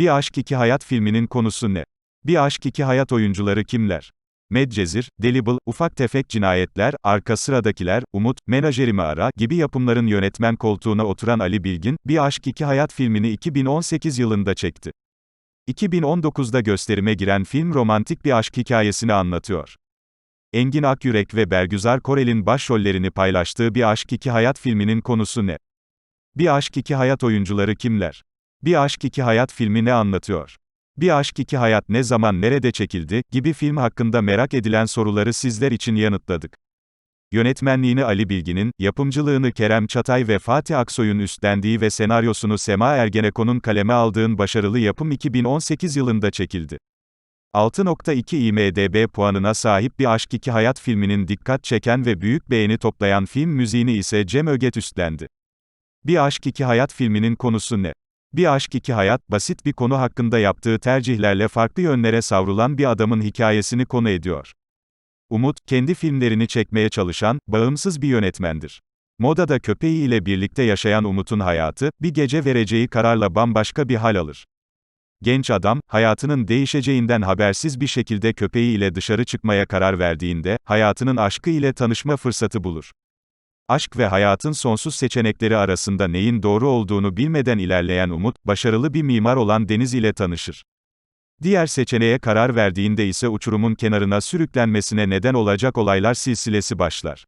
Bir Aşk İki Hayat filminin konusu ne? Bir Aşk İki Hayat oyuncuları kimler? Medcezir, Delible, Ufak Tefek Cinayetler, Arka Sıradakiler, Umut, Menajerimi Ara gibi yapımların yönetmen koltuğuna oturan Ali Bilgin, Bir Aşk İki Hayat filmini 2018 yılında çekti. 2019'da gösterime giren film romantik bir aşk hikayesini anlatıyor. Engin Akyürek ve Bergüzar Korel'in başrollerini paylaştığı Bir Aşk İki Hayat filminin konusu ne? Bir Aşk İki Hayat oyuncuları kimler? Bir Aşk İki Hayat filmi ne anlatıyor? Bir Aşk İki Hayat ne zaman nerede çekildi gibi film hakkında merak edilen soruları sizler için yanıtladık. Yönetmenliğini Ali Bilgin'in, yapımcılığını Kerem Çatay ve Fatih Aksoy'un üstlendiği ve senaryosunu Sema Ergenekon'un kaleme aldığın başarılı yapım 2018 yılında çekildi. 6.2 IMDB puanına sahip Bir Aşk İki Hayat filminin dikkat çeken ve büyük beğeni toplayan film müziğini ise Cem Öget üstlendi. Bir Aşk İki Hayat filminin konusu ne? Bir Aşk İki Hayat, basit bir konu hakkında yaptığı tercihlerle farklı yönlere savrulan bir adamın hikayesini konu ediyor. Umut, kendi filmlerini çekmeye çalışan, bağımsız bir yönetmendir. Modada köpeği ile birlikte yaşayan Umut'un hayatı, bir gece vereceği kararla bambaşka bir hal alır. Genç adam, hayatının değişeceğinden habersiz bir şekilde köpeği ile dışarı çıkmaya karar verdiğinde, hayatının aşkı ile tanışma fırsatı bulur. Aşk ve hayatın sonsuz seçenekleri arasında neyin doğru olduğunu bilmeden ilerleyen Umut, başarılı bir mimar olan Deniz ile tanışır. Diğer seçeneğe karar verdiğinde ise uçurumun kenarına sürüklenmesine neden olacak olaylar silsilesi başlar.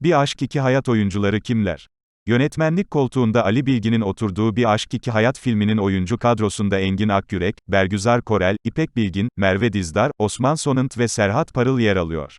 Bir Aşk İki Hayat oyuncuları kimler? Yönetmenlik koltuğunda Ali Bilgin'in oturduğu Bir Aşk İki Hayat filminin oyuncu kadrosunda Engin Akyürek, Bergüzar Korel, İpek Bilgin, Merve Dizdar, Osman Sonant ve Serhat Parıl yer alıyor.